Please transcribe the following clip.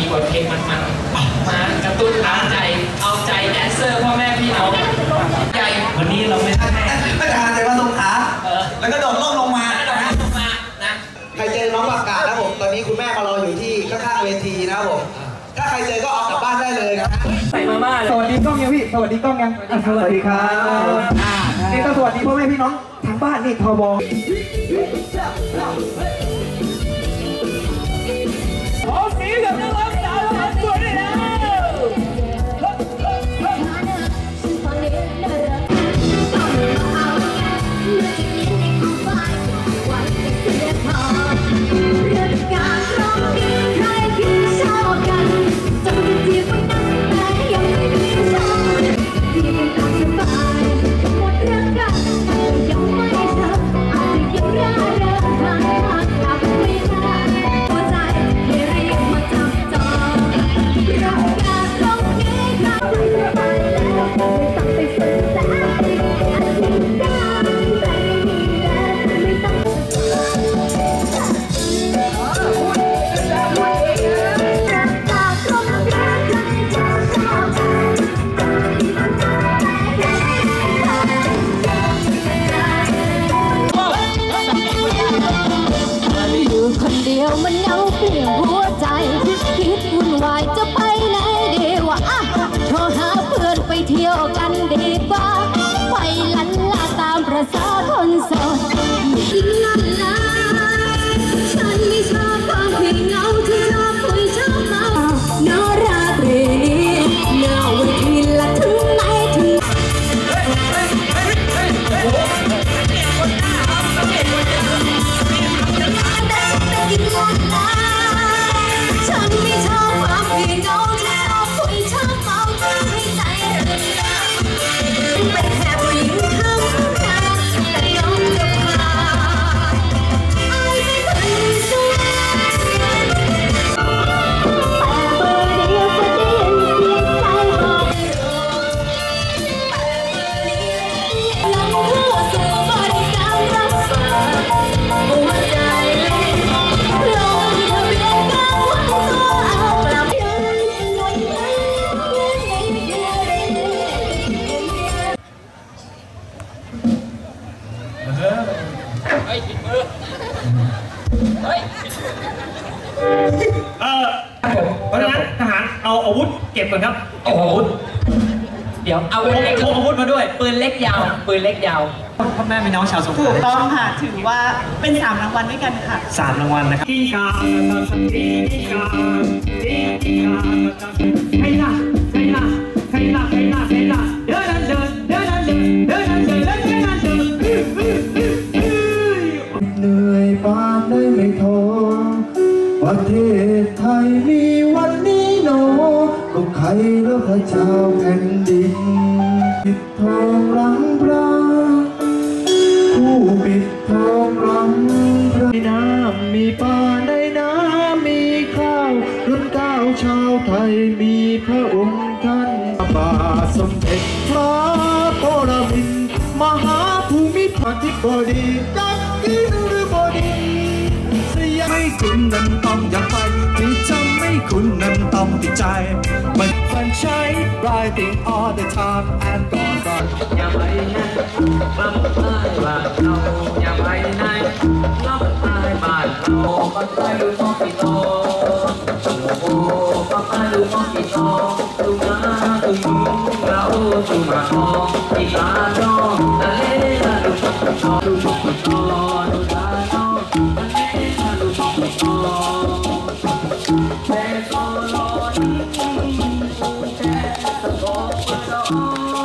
มีบทเพลงมันๆมากระตุ้นน้ำใจ เอาใจแดนเซอร์พ่อแม่พี่น้องใหญ่วันนี้เราไม่ได้แค่ไม่ทานแต่ว่าสงขาเออแล้วก็โดดล่มลงมาแล้วเรานะลงมานะใครเจอน้องปากกานะครับผมตอนนี้คุณแม่มารออยู่ที่ข้างๆเวทีนะครับผมถ้าใครเจอก็เอากลับบ้านได้เลยนะใส่มาม่าเลยสวัสดีกล้องยังพี่สวัสดีกล้องยังอะสวัสดีครับนี่ก็สวัสดีพ่อแม่พี่น้องทางบ้านนี่ทบอยู่ ออเพราะฉะนั้นทหารเอาอาวุธเก็บก่อนครับเอาอาวุธเดี๋ยวเอาพปืนเล็กกอาวุธมาด้วย ปืนเล็กยาว ปืนเล็กยาวพ่อแม่พี่น้องชาวสงขถูลากต้องค่ะ ถือว่าเป็นสามรางวัลด้วยกันค่ะสามรางวัลนะครับกีกากีกากีกาใครล่ะใครล่ะใครล่ะใครล่ะใครล่ะเดินเดินเดินเดินเดินเดินเดินเดินเดินเดินเหนื่อยปานได้ไม่โทรประเทศ ก็ใครแล้วพระเจ้าแผ่นดินปิดทองหลังพระผู้ปิดทองหลังพระในน้ำมีปลาในน้ำมีข้าวรุ่นก้าวชาวไทยมีพระองค์ท่านบาสมเด็จพระปรมินมหาภูมิพลธิบดีจักกินหรือบดีสยามไม่คุณนั้นต้องอย่าไปที่จำไม่คุณนั้น ต้ติดใจ มันฟันใช้ writing all the time and ก่อนก่อนอย่าไปไหนลำใต้บ้านเราอย่าไปไหนลำใต้บ้านเราก็ไต้ลูมขอกี่โตโอ้ก็ไต้ลูมขอกี่โตุ้งน้าตุ้งเราตุ้งมาทองที่ตาจ้องทะเลลูกของพี่โตลูกของพี่โตลูกตาจ้องทะเลลูกของพี่โต